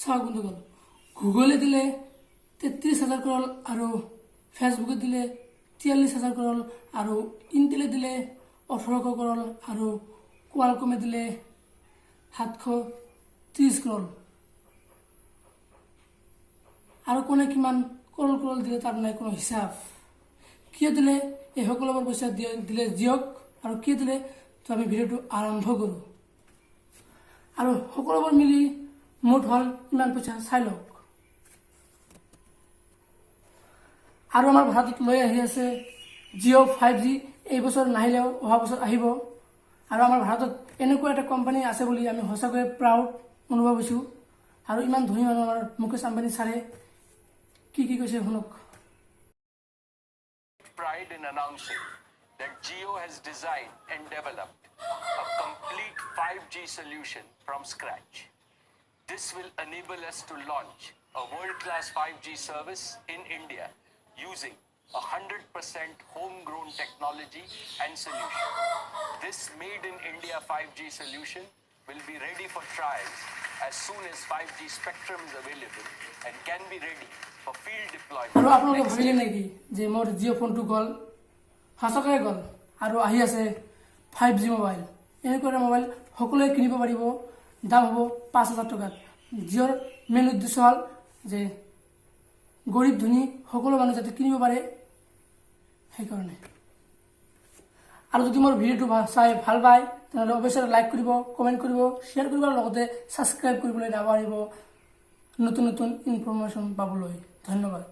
চাওক বন্ধুগণ গুগলে দিলে তেত্ৰিছ হাজাৰ কৰল আৰু ফেচবুকে দিলে তিয়াল্লিছ হাজাৰ কৰল আৰু ইণ্টেলে দিলে ওঠৰশ কৰল আৰু কোৱালকমে দিলে সাতশ ত্ৰিছ কৰল। আৰু কোনে কিমান কৰল কৰল দিলে তাৰ নাই কোনো হিচাপ। কিয় দিলে? এই সকলোবোৰ পইচা দিয়ে দিলে দিয়ক আৰু কিয় দিলে? তো আমি ভিডিঅ'টো আৰম্ভ কৰোঁ। আৰু সকলোবোৰ মিলি মুঠ হ'ল, ইমান পইচা চাই লওক। আৰু আমাৰ ভাৰতত লৈ আহি আছে জিঅ' ফাইভ জি, এই বছৰ নাহিলেও অহা বছৰ আহিব। আৰু আমাৰ ভাৰতত এনেকুৱা এটা কোম্পানী আছে বুলি আমি সঁচাকৈয়ে প্ৰাউড অনুভৱ হৈছোঁ। আৰু ইমান ধনী মানুহ আমাৰ মুকেশ আম্বানী ছাৰে। কি কি কৈছে শুনক। Pride in announcing that Geo has designed and developed a complete 5G solution from scratch. This will enable us to launch a world-class 5G service in India using a 100% homegrown technology and solution. This made in India 5G solution will be ready for trials as soon as 5G spectrum is available and can be ready for field deployment. আৰু আপোনালোকে ভাবিলে নেকি যে মোৰ জিঅ' ফোনটো গ'ল সঁচাকৈয়ে গ'ল আৰু আহি আছে ফাইভ জি মোবাইল এনেকুৱা এটা মোবাইল সকলোৱে কিনিব পাৰিব দাম হ'ব পাঁচ হাজাৰ টকাত জিঅ'ৰ মেইন উদ্দেশ্য হ'ল যে গৰীব ধনী সকলো মানুহ যাতে কিনিব পাৰে সেইকাৰণে আৰু যদি মোৰ ভিডিঅ'টো চাই ভালো পায়, তেনেহ'লে অৱশ্যে লাইক কৰিব, কমেণ্ট কৰিব, শ্বেয়াৰ কৰিব আৰু লগতে ছাবস্ক্ৰাইব কৰিবলৈ নতুন নতুন ইনফৰমেশ্যন পাবলৈ। ধন্যবাদ।